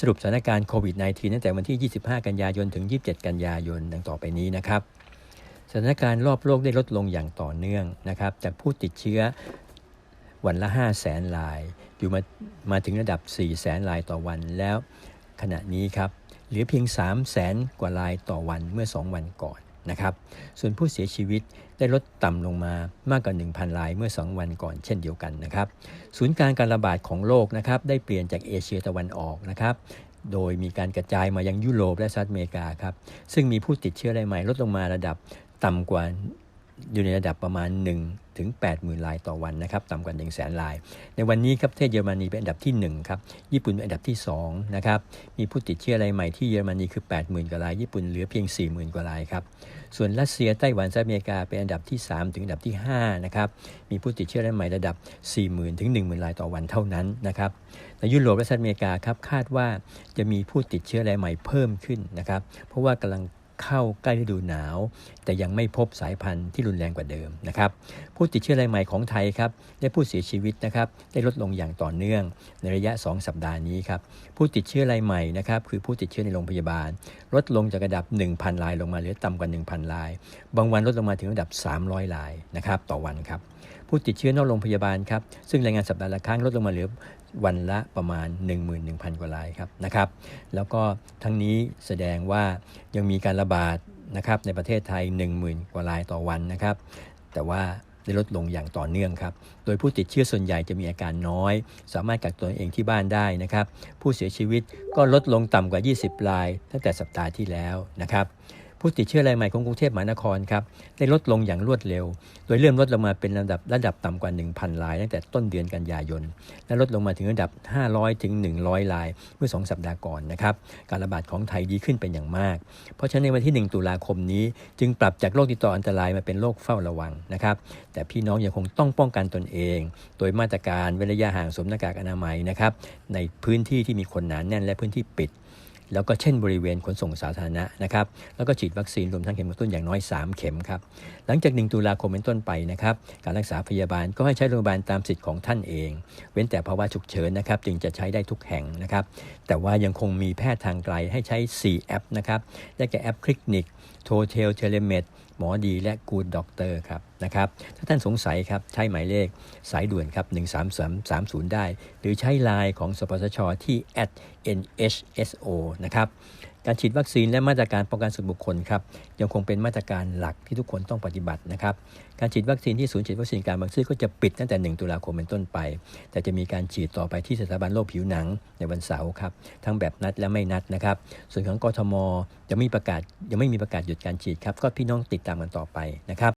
สรุปสถานการณ์โควิด -19 ตั้งแต่วันที่ 25 กันยายน ถึง 27 กันยายน ดังต่อไปนี้นะครับ สถานการณ์รอบโลกได้ลดลงอย่างต่อเนื่องนะครับ จากผู้ติดเชื้อวันละ 5 0 0แสนราย อยู่มามาถึงระดับ4 0 0แสนรายต่อวัน แล้วขณะนี้ครับ เหลือเพียง 3 0 0แสนกว่ารายต่อวันเมื่อ 2 วันก่อน นะครับ ส่วนผู้เสียชีวิตได้ลดต่ำลงมามากกว่า 1,000 รายเมื่อ 2 วันก่อนเช่นเดียวกันนะครับ ศูนย์กลางการระบาดของโลกนะครับได้เปลี่ยนจากเอเชียตะวันออกนะครับโดยมีการกระจายมายังยุโรปและสหรัฐอเมริกาครับ ซึ่งมีผู้ติดเชื้อรายใหม่ลดลงมาระดับต่ำกว่าอยู่ในระดับประมาณ 1 ถึง 80,000รายต่อวันนะครับต่ำกว่า 1 0 0 0 0แสนราย ในวันนี้ครับประเทศเยอรมนีเป็นอันดับที่1ครับญี่ปุ่นเป็นอันดับที่2นะครับมีผู้ติดเชื้อรายใหม่ที่เยอรมนีคือ 80,000 กว่าราย ญี่ปุ่นเหลือเพียง 40,000 กว่ารายครับส่วนรัสเซียไต้หวันสหรัฐอเมริกาเป็นอันดับที่ 3 ถึงอันดับที่5นะครับมีผู้ติดเชื้อรายใหม่ระดับ 40,000 ถึง 10,000 รายต่อวันเท่านั้นนะครับในยุโรปและสหรัฐอเมริกาครับคาดว่าจะมีผู้ติดเชื้อรายใหม่เพิ่มขึ้นนะครับเพราะว่ากำลัง เข้าใกล้ฤดูหนาว แต่ยังไม่พบสายพันธุ์ที่รุนแรงกว่าเดิมนะครับผู้ติดเชื้อรายใหม่ของไทยครับและผู้เสียชีวิตนะครับได้ลดลงอย่างต่อเนื่องในระยะ 2 สัปดาห์นี้ครับผู้ติดเชื้อรายใหม่นะครับคือผู้ติดเชื้อในโรงพยาบาล ลดลงจากระดับ 1,000 รายลงมาเหลือต่ำกว่า 1,000 ราย บางวันลดลงมาถึงระดับ 300 รายนะครับต่อวันครับผู้ติดเชื้อนอกโรงพยาบาลครับซึ่งรายงานสัปดาห์ละครั้งลดลงมาเหลือ วันละประมาณ 11,000 กว่ารายครับนะครับ แล้วก็ทั้งนี้แสดงว่ายังมีการระบาดนะครับในประเทศไทย 10,000 กว่ารายต่อวันนะครับ แต่ว่าได้ลดลงอย่างต่อเนื่องครับ โดยผู้ติดเชื้อส่วนใหญ่จะมีอาการน้อย สามารถกักตัวเองที่บ้านได้นะครับ ผู้เสียชีวิตก็ลดลงต่ำกว่า 20 ราย ตั้งแต่สัปดาห์ที่แล้วนะครับ ผู้ติดเชื้อรายใหม่ของกรุงเทพมหานครครับได้ลดลงอย่างรวดเร็ว โดยเริ่มลดลงมาเป็นระดับระดับต่ำกว่า 1,000 ราย ตั้งแต่ต้นเดือนกันยายน และลดลงมาถึงระดับ 500 ถึง 100 ราย เมื่อ 2 สัปดาห์ก่อนนะครับการระบาดของไทยดีขึ้นเป็นอย่างมาก เพราะฉะนั้นในวันที่ 1 ตุลาคมนี้ จึงปรับจากโรคติดต่ออันตรายมาเป็นโรคเฝ้าระวังนะครับแต่พี่น้องยังคงต้องป้องกันตนเอง โดยมาตรการเว้นระยะห่างสวมหน้ากากอนามัยนะครับในพื้นที่ที่มีคนหนานแน่นและพื้นที่ปิด แล้วก็เช่นบริเวณขนส่งสาธารณะนะครับแล้วก็ฉีดวัคซีนรวมทั้งเข็มกระตุ้นอย่างน้อย 3 เข็มครับ หลังจาก 1 ตุลาคมเป็นต้นไปนะครับ การรักษาพยาบาลก็ให้ใช้โรงพยาบาลตามสิทธิ์ของท่านเอง เว้นแต่ภาวะฉุกเฉินนะครับ จึงจะใช้ได้ทุกแห่งนะครับ แต่ว่ายังคงมีแพทย์ทางไกลให้ใช้ 4 แอปนะครับ ได้แก่แอปคลิกนิก โทเทล เทเลเมด หมอดีและกูดด็อกเตอร์ครับนะครับถ้าท่านสงสัยครับใช้หมายเลขสายด่วนครับ 13330 ได้ หรือใช้ไลน์ของสปสชที่ @nhso นะครับการฉีดวัคซีนและมาตรการป้องกันส่วนบุคคลครับยังคงเป็นมาตรการหลักที่ทุกคนต้องปฏิบัตินะครับการฉีดวัคซีนที่ศูนย์ฉีดวัคซีนการบางซื่อก็จะปิดตั้งแต่ 1 ตุลาคมเป็นต้นไป แต่จะมีการฉีดต่อไปที่สถาบันโรคผิวหนังในวันเสาร์ครับทั้งแบบนัดและไม่นัดนะครับส่วนของกทมจะไม่ประกาศยังไม่มีประกาศหยุดการฉีดครับก็พี่น้องติดตามกันต่อไปนะครับ